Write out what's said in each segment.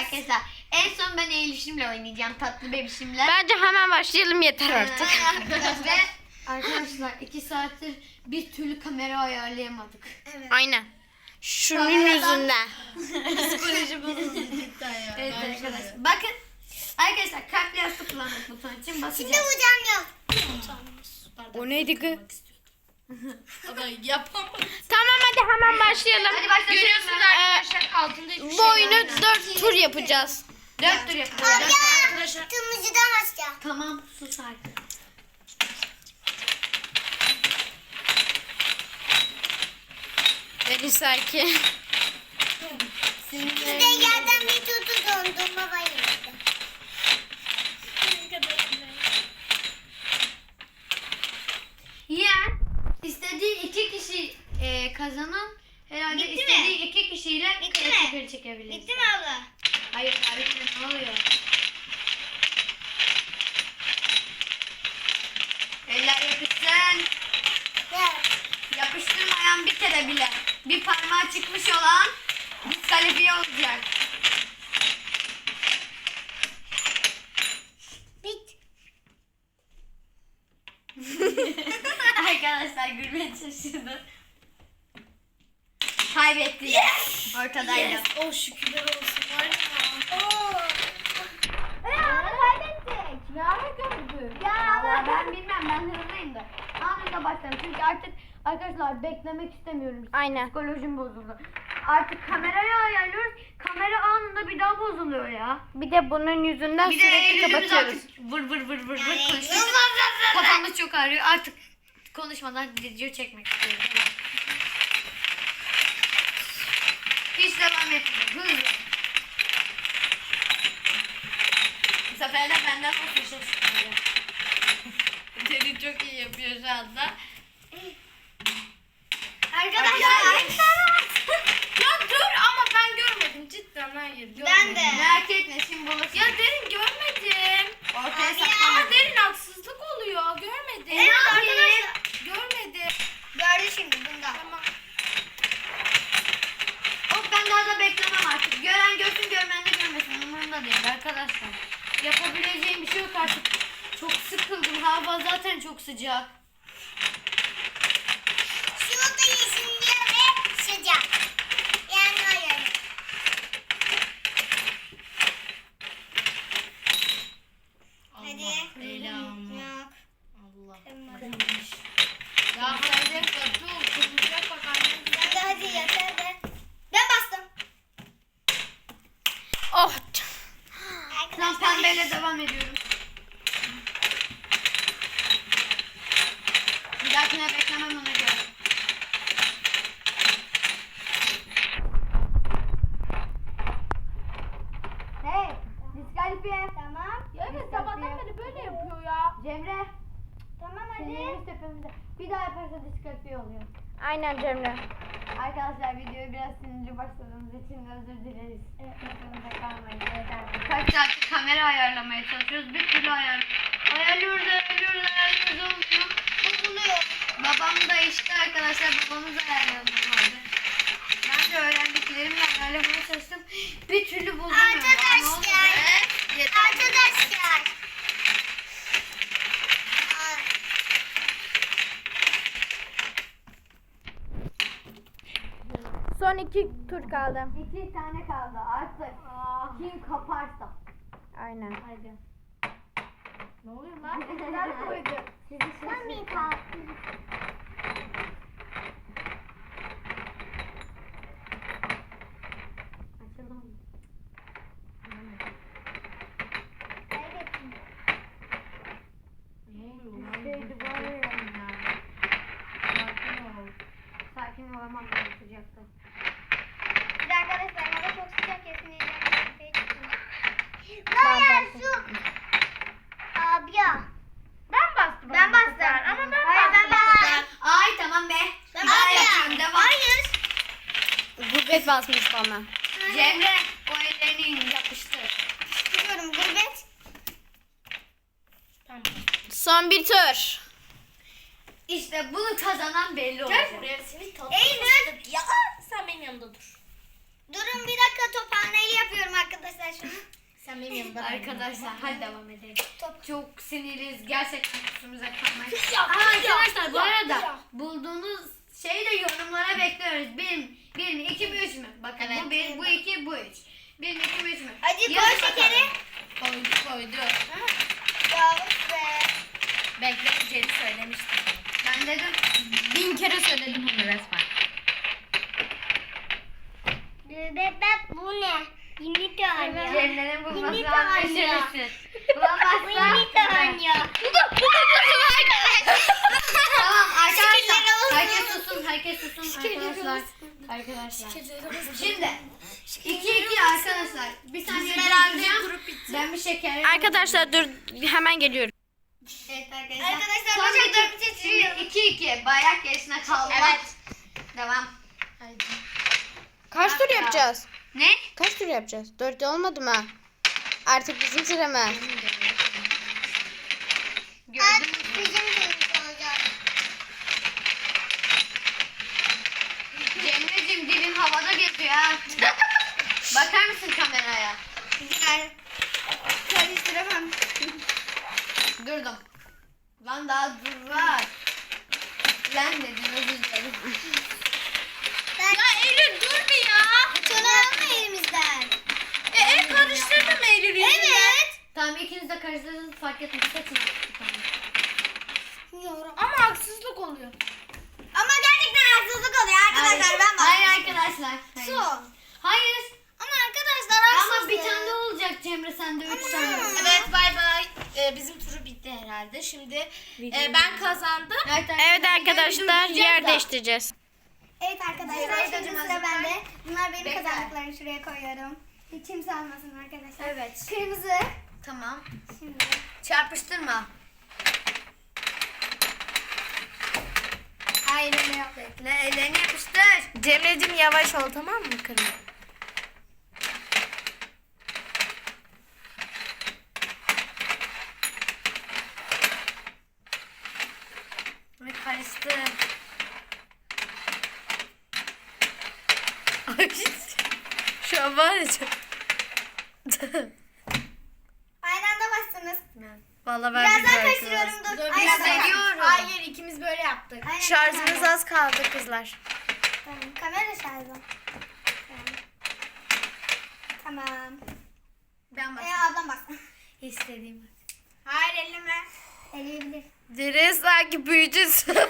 arkadaşlar. En son ben eğilişimle oynayacağım. Tatlı bebişimle. Bence hemen başlayalım yeter artık. Ve arkadaşlar iki saattir bir türlü kamera ayarlayamadık. Aynen. Şunun yüzünden. Psikoloji bozuldu cidden ya. Evet arkadaşlar. Bakın. Arkadaşlar kalpli yastık kullandık buton için basacağız. Hocam yok. O neydi kız? Ama yapamam. Tamam hadi hemen başlayalım. Hadi başlayalım. Görüyorsunuz arkadaşlar altında hiçbir Bu şey oyunu yok. 4 tur yapacağız. Dört tur yapacağız. Arkadaşlar Kırmızıdan aşağı. Tamam sus artık. Beni sakin. Bir de yerden bir tutu dondurma bayıldı. Kişi e, kazanan herhalde Bitti mi? istediği iki kişiyle Bitti kare mi? çekeri çekebilir. Bitti mi abla? Hayır hayır ne oluyor? Eller yapışsın. Evet. Yapıştırmayan bir kere bile. Bir parmağı çıkmış olan diskalifiye olacak. Bit. Arkadaşlar gülmeye çalışıyordu. Kaybetti. Yes! Ortadaydı. yes. Oh şükürler olsun var ya. Oo. Ya kaybettik. Ne gördü? Ya Vallahi ben bilmem ben hızlıyım da. Anında başlarım çünkü artık arkadaşlar beklemek istemiyorum. Aynen. Psikolojim bozuldu. Artık kamerayı ayarlıyoruz. Kamera anında bir daha bozuluyor ya. Bir de bunun yüzünden Bir de sürekli ellerimiz kapatıyoruz. artık vır vır vır vır vır konuşuyoruz. Kafamız çok ağrıyor. Artık konuşmadan video çekmek istiyorum. Hiç devam etmiyor. Hızlı. Bu sefer de benden o köşe çıkıyor. Seni çok iyi yapıyor şu anda. Arkadaşlar. Ya dur ama ben görmedim cidden hayır görmedim. Ben de. Merak etme şimdi bulursun. Ya derin görmedim. Ortaya Abi saklama. Ama derin haksızlık oluyor görmedim. Evet arkadaşlar. Görmedim. Gördü şimdi bundan. Tamam. Of ben daha da beklemem artık. Gören görsün görmeyen de görmesin. Umurumda değil arkadaşlar. Yapabileceğim bir şey yok artık. Çok sıkıldım. Hava zaten çok sıcak. Şurada yeşilliyor ve sıcak. Yani hayır. Hadi. Selam. Yok. Allah. Kırmadım. Ya hadi dur. Kırılacak bak annem. Hadi hadi yeter be. Ben bastım. Oh. Ben pembeyle devam ediyorum. Bir dahakine beklemem ona göre. Hey, diskalifiye. Tamam. Ya evet sabahtan beri böyle yapıyor ya. Cemre, Tamam hadi. sinirimiz tepemizde. Bir daha yaparsa diskalifiye oluyor. Aynen Cemre. Arkadaşlar videoyu biraz sinirli başladığımız için özür dileriz. Aklınıza kalmayın. Kaç saattir kamera ayarlamaya çalışıyoruz. Bir türlü ayar ayarlıyoruz, ayarlıyoruz, ayarlıyoruz olmuyor. Bozuluyor. Babam da işte arkadaşlar babamız ayarladı normalde. Ben de öğrendiklerimle ayarlamaya çalıştım. Bir türlü bozulmuyor. Arkadaşlar. Arkadaşlar. Aa, Son iki tur kaldı. İki tane kaldı artık. Kim kaparsa. Aynen. Hadi. Ne oluyor lan? Neler koydu? Sizi Ben bir şaşırttı. kalktım. Açalım mı? Kaybettim. Ne oluyor lan? Şeydi var ya. Sakin ol. Sakin olamam gerekecekti. Bir de arkadaşlar hava çok sıcak kesinlikle. Bayağı su. Abi ya. Ben bastım. Ben ama bu bastım. sefer. Ama ben Hayır, ben bastım. bastım. Ay tamam be. Ben Bir daha var ya. yapıyorum devam. Hayır. Gurbet basmış bana. Cemre o ellerini yapıştır. Biliyorum gurbet. Tamam. Son bir tur. İşte bunu kazanan belli Gel buraya seni tatlı. Eylül. Ya sen benim yanımda dur. Durun bir dakika tophaneyle yapıyorum arkadaşlar Arkadaşlar hadi devam edelim. Çok sinirliyiz. Gerçekten üstümüze kalmayın. Aa, arkadaşlar bu arada bulduğunuz şeyi de yorumlara bekliyoruz. Bir, bir mi, iki mi, üç mü? Bakın bu bir, bu iki, bu üç. Bir mi, iki mi, üç mü? Hadi Yazın koy şekeri. Koydu koydu. Ya of be. Bekle Ceri söylemiştim. Ben dedim Bin kere söyledim onu resmen. Bebek bu ne? Yeni tane. Cemre'nin bulması Yeni lazım. tane. Düşünürsün. Bu Bulamazsa. yeni tane. Tamam arkadaşlar. Şekerleri olsun. Herkes susun, herkes susun arkadaşlar. Arkadaşlar. Şimdi 2-2 arkadaşlar. Bir saniye duracağım. Ben bir şeker. Arkadaşlar dur hemen geliyorum. Evet arkadaşlar. Arkadaşlar, Son tur. geçiyor. Şimdi 2-2. Bayrak yarışına kaldı. Evet. Devam. Kaç tur yapacağız? Ne? Kaç tur yapacağız? Dört olmadı mı? Artık bizim sıra mı? Gördün mü? Bizim köyümüz olacak. Cemre'cim dilin havada geziyor ha. Bakar mısın kameraya? Güzel. Karıştıramam. Durdum. Lan daha dur var. Lan dedim özür dilerim. Ya Eylül dur bir ya. Çonu alma elimizden. E, el karıştırdım Eylül yüzünden. Evet. Tamam ikiniz de karıştırdınız fark etmez. Seçin. Tamam. Ama haksızlık oluyor. Ama gerçekten haksızlık oluyor arkadaşlar. Ben Hayır bakmıştım. arkadaşlar. Hayır. Su. Hayır. Ama arkadaşlar haksızlık. Ama bir tane de olacak Cemre sende üç tane. Evet bay bay. Ee, bizim turu herhalde. Şimdi e, ben kazandım. Evet arkadaşlar yer de. değiştireceğiz. Evet arkadaşlar Evet, şimdi hocam, sıra bende. Bunlar benim Bekle. kazandıklarımı şuraya koyuyorum. Hiç kimse almasın arkadaşlar. Evet. Kırmızı. Tamam. Şimdi. Çarpıştırma. Hayır öyle yok. Bekle ellerini yapıştır. Cemre'cim yavaş ol tamam mı kırmızı? Karıştır. Şu an var ya çok... Aynı anda bastınız. Valla Biraz daha karıştırıyorum dur. Dur, Aynı anda. Hayır ikimiz böyle yaptık. Aynen, Şarjınız aynen. az kaldı kızlar. Tamam. Kamera şarjı. Tamam. Tamam. Ben bak. Ee, ablam baksın. İstediğim. Hayır elleme. Eleyebilir. Dere sanki büyücüsün.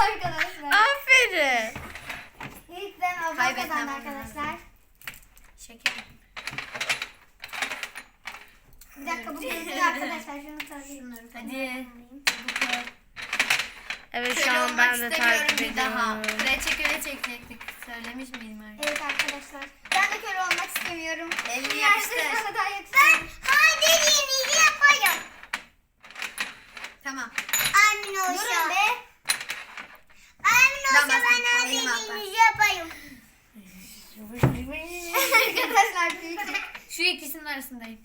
arkadaşlar. Aferin. Ablam Kaybetmem kazandı lazım. arkadaşlar. Şeker. Bir dakika bu kırmızı arkadaşlar. Şunu tarayayım. Hadi. Evet şu Şöyle an olmak ben de istemiyorum takip bir daha. ediyorum. Reçekele çekecektik. Söylemiş miydim öyle? Evet arkadaşlar. Ben de köle olmak istemiyorum. Elini yapıştır. sana daha yakışır. Ben haydi dediğinizi yapayım. Tamam. Amin olsa. Durun be. Amin olsa bastım. ben Benim dediğinizi yapayım. arkadaşlar büyük. Şu ikisinin arasındayım.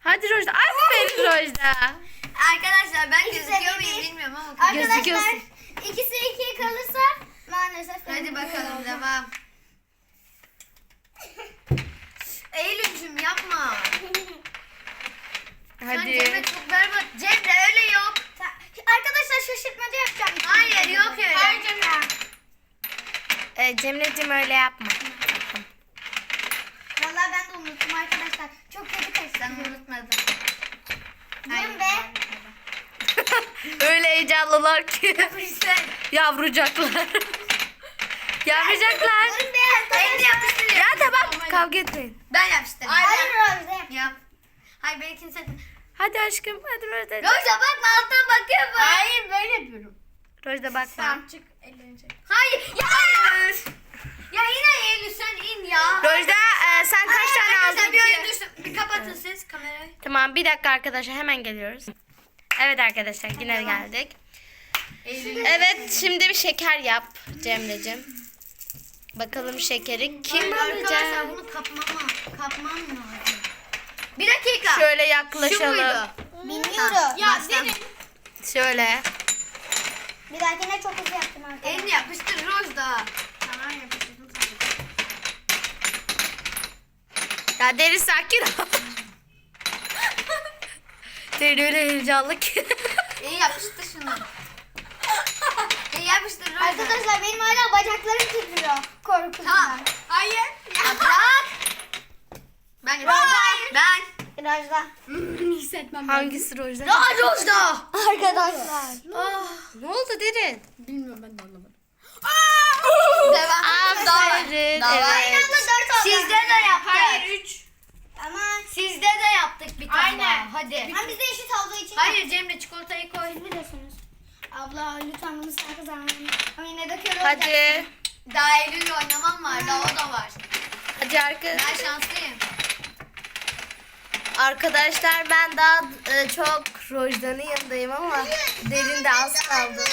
Hadi Rojda. Aferin Rojda. Arkadaşlar ben İkisi gözüküyor muyum bilmiyorum ama. Arkadaşlar Gözüküyorsun. ikisi ikiye kalırsa maalesef. Hadi bakalım devam. Eylül'cüm yapma. Sen Hadi. Cemre çok berbat. Cemre öyle yok. Arkadaşlar şaşırtmaca yapacağım. Hayır, yok öyle. Hayır Cemre. Ee, Cemre'cim öyle yapma. Vallahi ben de unuttum arkadaşlar. Çok kötü Sen unutmadın. Durun be. öyle heyecanlılar ki. Yavrucaklar. Yavrucaklar. Elini yapıştır. Ya tamam kavga etmeyin. Ben yapıştırdım. Hayır Rose yap. Yap. Hayır benimkini sakın. Hadi aşkım hadi Rojda. Roja bakma alttan bakıyor bu. Hayır böyle yapıyorum. Rojda bakma. Tamam çık ellerini çek. Hayır. Ya hayır. Ya yine Eylül sen in ya. Rojda e, sen kaç tane Arkadaşlar aldın bir ki? oyun düştüm. Bir kapatın siz kamerayı. Tamam bir dakika arkadaşlar hemen geliyoruz. Evet arkadaşlar yine geldik. Eylül. Evet şimdi bir şeker yap Cemre'cim. Bakalım şekeri kim Arkadaşlar alacak? bunu kapmam, kapmam lazım. Bir dakika. Şöyle Şu yaklaşalım. muydu? Bilmiyorum. Ya Baştan. Şöyle. Bir dahakine çok hızlı yaptım arkadaşlar. Elini yapıştır Rojda. Tamam yapıştırdım. Ya deri sakin ol. deri öyle heyecanlı ki. İyi yapıştır şunu. İyi yapıştır. Royda. Arkadaşlar benim hala bacaklarım titriyor. Korkudan. Tamam. Hayır. Ya. Ben yapacağım. Ben. Rajda. Hissetmem. Hangisi Rojda? Ya Rojda. Arkadaşlar. Ne oldu derin? Bilmiyorum ben de anlamadım. Devam. Aferin. Evet. Sizde de yaptık. Hayır 3. Ama, Sizde de yaptık bir tane Aynen. daha. Hadi. ama bizde eşit olduğu için. Hayır Cemre çikolatayı koy. Biliyorsunuz. Abla lütfen bunu sen kazanın. Ama yine de kör olacak. Hadi. Daha Eylül oynamam var. Daha o da var. Hadi arka. Ben şanslıyım. Arkadaşlar ben daha e, çok Rojda'nın yanındayım ama derin de az kaldı.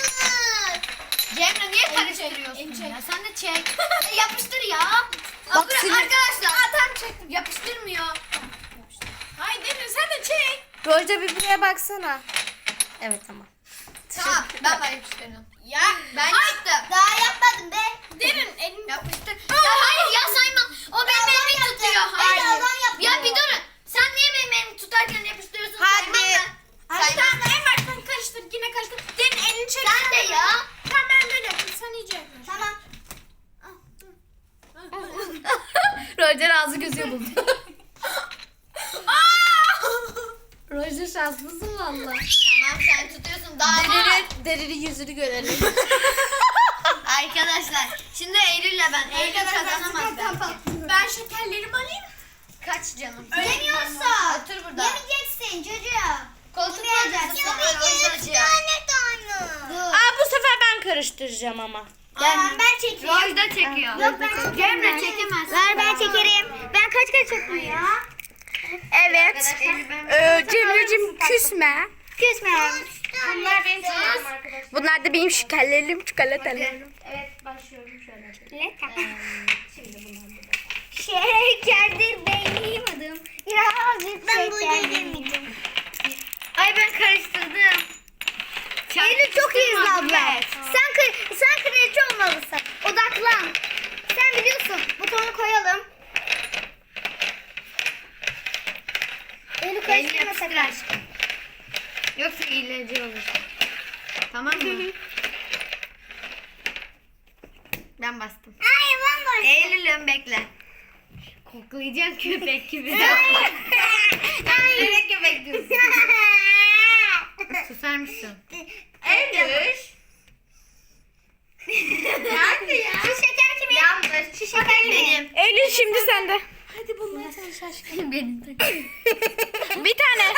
Cemre niye karıştırıyorsun ya? Sen de çek. E, yapıştır ya. Bak Bak sinir- arkadaşlar. Aa, tam çektim. Yapıştırmıyor. Hayır Demir sen de çek. Rojda bir buraya baksana. Evet tamam. Tamam ben var yapıştırdım. Ya Ben yaptım. Daha yapmadım be. Derin elin. Yapıştır. Ya hayır ya saymam. O benim elimi tutuyor. Hayır. Ben adam. Ya bir durun. Niye benim elimi tutarken yapıştırıyorsun? Hadi. Saymam ben. Hadi Saymam. tamam en baştan karıştır yine karıştır. Derin elini çek. Sen de ya. Tamam ben böyle yapayım sen iyice yaklaş. Tamam. Rojer ağzı gözü buldu. Rojer şanslısın valla. Tamam sen tutuyorsun. Daha Derinin, derinin yüzünü görelim. Arkadaşlar şimdi Eylül'le ben. Eylül kazanamaz belki. Ben şekerlerimi alayım. Kaç canım? Yemiyorsa. Otur burada. Yemeyeceksin çocuğum. Koltuk Yemeyeceksin. Yemeyeceksin. tane tane. Aa bu sefer ben karıştıracağım ama. Tamam ben çekeyim. Rojda çekiyor. Yok ben çekeyim. Cemre çekemez. Ver ben çekerim. Ben kaç kaç yapayım ya? Evet. Ee, Cemre'cim küsme. Küsme. Bunlar benim arkadaşlar. Bunlar da benim şekerlerim, çikolatelerim. Evet başlıyorum şöyle. Şekerdir ben yemedim. Birazcık ben bunu yemedim. Ay ben karıştırdım. Eylül çok iyisin abla. Sen, sen kraliçe olmalısın. Odaklan. Sen biliyorsun. Butonu koyalım. Eylül karıştırma sakın. Yoksa ilacı olur. Tamam mı? ben bastım. Hayır ben var. Eylül'üm bekle. Koklayacağım köpek gibi. Nereye köpek diyorsun? Susar mısın? Eylül. Nerede ya? Şu şeker kimin? Yanlış. Şu şeker? Benim. Eylül şimdi sende. Benim. Bir tane.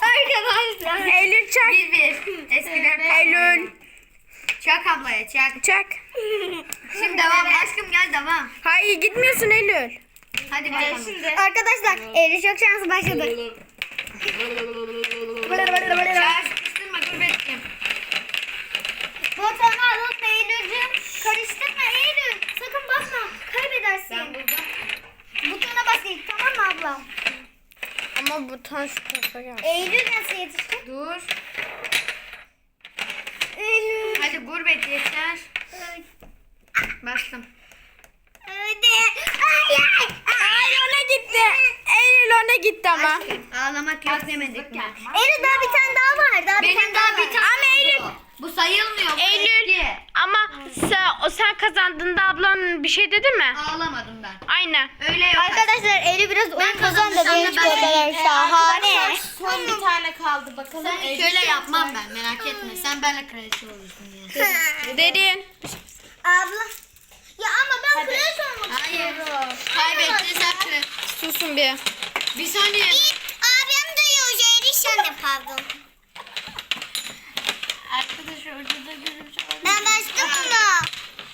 Arkadaşlar. Eylül çak. Bir bir. Eskiden Eylül. Çak ablaya çak. Çak. Şimdi devam. Aşkım gel devam. Hayır gitmiyorsun Eylül. Hadi bakalım. Arkadaşlar Eylül çok şansı başladı. Çak sıkıştırma dur bekle. Butonu alıp Eylül'cüm karıştırma Eylül. Sakın. Kaybedersin. Ben buldum. Butona bas ilk tamam mı ablam? Ama bu taş kafa ya. Eylül nasıl yetişti? Dur. Eylül. Hadi gurbet yeter. Bastım. Hadi. Hayır. Ay ona gitti. Eylül ama. Ağlamak yok demedik mi? Eylül daha bir tane daha var. Daha bir Benim tane daha daha bir var. tane Ama Eylül- oldu. Bu sayılmıyor. bu Eylül. eski. Ama sen, o sen kazandığında ablan bir şey dedi mi? Ağlamadım ben. Aynen. Öyle yok. Arkadaşlar Eylül biraz oyun kazandım, kazandı. sen de Benim ben- çikolatalar şahane. Son bir tane kaldı bakalım. Sen şöyle yapmam ben merak etme. Sen benimle kraliçe olursun ya. Derin. Abla. Ya ama ben kraliçe olmak Hayır. Kaybettin sen kraliçe. Susun bir. Bir saniye. Abim duyuyor. Sen de pardon. Arkadaş orada da görümce. Ben bastım onu.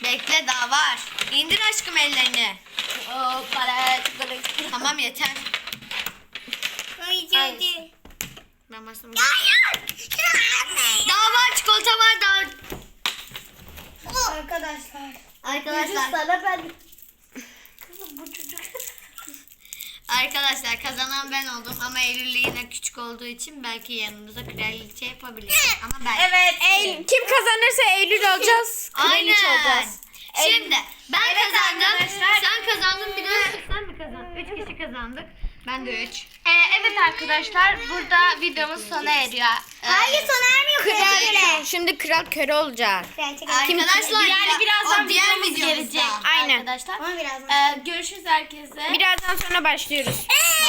Bekle daha var. İndir aşkım ellerini. Tamam yeter. Hayır. Ben bastım. Hayır. Daha var çikolata var daha. Arkadaşlar. Arkadaşlar. Sana ben. Arkadaşlar kazanan ben oldum ama Eylül yine küçük olduğu için belki yanımıza kraliçe yapabilir. Ama ben. Evet. Eylül, kim kazanırsa Eylül olacağız. Aynen. Kraliçe olacağız. Şimdi Ben Evet kazandım. arkadaşlar. Sen kazandın bir de sen mi kazandın? Üç kişi kazandık. Ben de üç. Ee, evet arkadaşlar burada videomuz sona eriyor. Ee, Hayır sona ermiyor. Kral Şimdi kral köre olacak. Arkadaşlar Yani birazdan o diğer videomuz videomuzda. gelecek Aynen. arkadaşlar. Ama biraz Ee, görüşürüz herkese. Birazdan sonra başlıyoruz. Ee,